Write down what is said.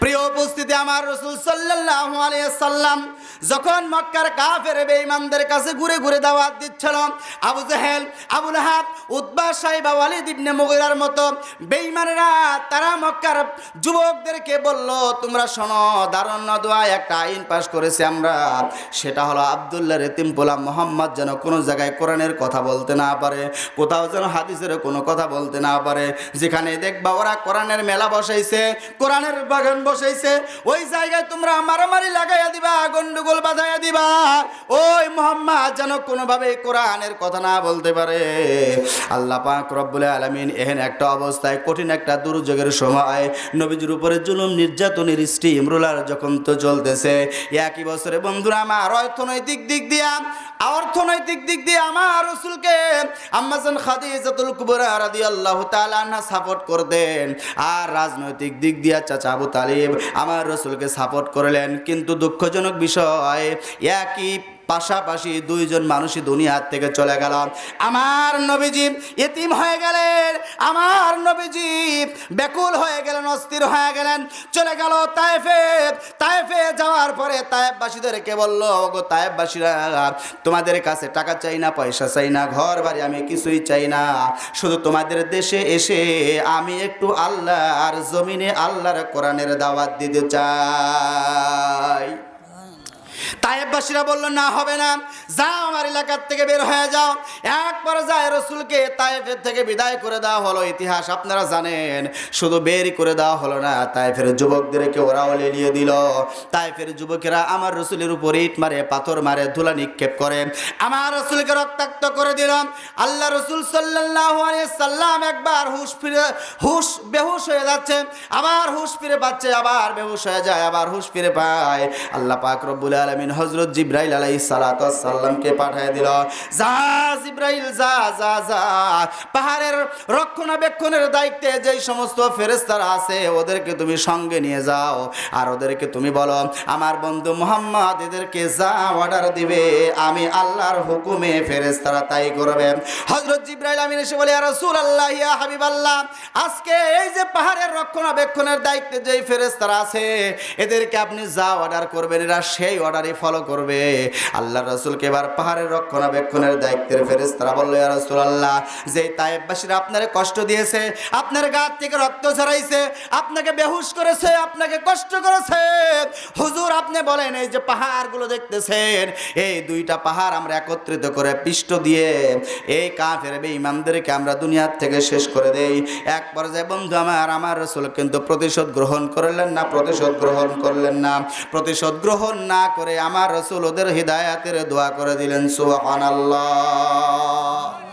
প্রিয় উপস্থিতি, আমার রসুল সাল্লাল্লাহু আলাইহি সাল্লাম যখন মক্কার কাফের বেঈমানদের কাছে ঘুরে ঘুরে দাওয়াত দিচ্ছিল, আবু জাহেল, আবু লাহাব, উতবা সাইবা ওয়ালিদ ইবনে মুগিরার মতো বেঈমানেরা, তারা মক্কার যুবকদেরকে বলল, তোমরা শোনো, দারুণ দোয়া একটা আইন পাশ করেছি আমরা। সেটা হলো আব্দুল্লাহ রেতিম পোলা মোহাম্মদ যেন কোনো জায়গায় কোরআনের কথা বলতে না পারে, কোথাও যেন হাদিসের কোনো কথা বলতে না পারে। যেখানে দেখবা ওরা কোরআনের মেলা বসাইছে, কোরআনের বাগান বসাইছে, ওই জায়গায় তোমরা মারামারি লাগাইয়া দিবা, গন্ডগোল বাঁধাইয়া দিবা। ওই মোহাম্মদ যেন কোনোভাবে কোরআনের কথা না বলতে পারে। আল্লাহ পাক রব্বুল আলামিন এহেন একটা অবস্থায়, কঠিন একটা দুর্যোগের সময় নবীজির উপরে জুলুম, নির্যাতনের স্টিম রুলার যখন তো চলতেছে একই বছরে বন্ধুরা আমার অর্থনৈতিক দিক দিয়া, অর্থনৈতিক দিক দিয়ে আমার রসুলকে আম্মাজান খাদিজাতুল কুবরা রাদিয়াল্লাহু তাআলা আনহা সাপোর্ট করতেন। আর রাজনৈতিক দিক দিয়া চাচা আবু তালিব আমার রসুলকে সাপোর্ট করলেন। কিন্তু দুঃখজনক বিষয়, একই পাশাপাশি দুইজন মানুষই দুনিয়ার থেকে চলে গেল। আমার নবীজি এতিম হয়ে গেলেন, আমার নবীজি ব্যাকুল হয়ে গেলেন, অস্থির হয়ে গেলেন, চলে গেল তাইফে যাওয়ার পরে তায়েববাসীদেরকে বলল গো তায়েববাসীরা, তোমাদের কাছে টাকা চাই না, পয়সা চাই না ঘর বাড়ি আমি কিছুই চাই না। শুধু তোমাদের দেশে এসে আমি একটু আল্লাহ আর জমিনে আল্লাহর কোরআনের দাওয়াত দিতে চাই। তায়েববাসীরা বলল, না, হবে না। যাও আমার এলাকার থেকে বের হয়ে যাও। এক পর্যায়ে রসুলকে তায়েফের থেকে বিদায় করে দেওয়া হলো, ইতিহাস আপনারা জানেন। শুধু বের করে দেওয়া হলো না তায়েফের যুবকদেরকে ওরাও লেলিয়ে দিল। তায়েফের যুবকেরা আমার রসুলের উপর ইট মারে, পাথর মারে, ধুলা নিক্ষেপ করে, আমার রসুলকে রক্তাক্ত করে দিল। আল্লাহ রসুল সাল্লাহ সাল্লাম একবার হুশ ফিরে, হুশ, বেহুশ হয়ে যাচ্ছে, আবার হুশ ফিরে পাচ্ছে, আবার বেহুশ হয়ে যায়, আবার হুশ ফিরে পায়। আল্লাহ পাক রব্বুল আলমিন হজরত জিব্রাইল আলাই সালাতামকে পাঠিয়ে দিল। যা জিব্রাইল, যা যা যা। পাহাড়ের রক্ষণাবেক্ষণের দায়িত্বে যেই সমস্ত ফেরেস্তারা আছে, ওদেরকে তুমি সঙ্গে নিয়ে যাও। আর ওদেরকে তুমি বলো, আমার বন্ধু মোহাম্মদ এদেরকে যা অর্ডার দিবে, আমি আল্লাহর হুকুমে ফেরেস্তারা তাই করবে। হজরত জিব্রাইল আমিন এসে বলে রসুল আল্লাহ ইয়া হাবিব আল্লাহ আজকে এই যে পাহাড়ের রক্ষণাবেক্ষণের দায়িত্বে যেই ফেরেস্তারা আছে, এদেরকে আপনি যা অর্ডার করবেন, এরা সেই অর্ডারই ফলো করবে। আল্লাহ রসুলকে এবার পাহাড়ের রক্ষণাবেক্ষণের দায়িত্বের ফেরেস্তারা বলল, ইয়া রসুল আল্লাহ যে তাইবাসীরা আপনার কষ্ট দিয়েছে, আপনার গা থেকে রক্ত ঝরাইছে, আপনাকে বেহুশ করেছে, আপনাকে কষ্ট করেছে, হুজুর আপনি বলেন, এই যে পাহাড়গুলো দেখতেছেন, এই দুইটা পাহাড় আমরা একত্রিত করে পিষ্ট দিয়ে, এই কাফের বেঈমানদেরকে আমরা দুনিয়ার থেকে শেষ করে দেই। এক পর্যায়ে বন্ধু আমার আমার রসুল কিন্তু প্রতিশোধ গ্রহণ করলেন না, প্রতিশোধ গ্রহণ করলেন না। প্রতিশোধ গ্রহণ না করে আমার রসুল ওদের হৃদায়াতের দোয়া করে দিলেন, সুবহানাল্লাহ। 하시니라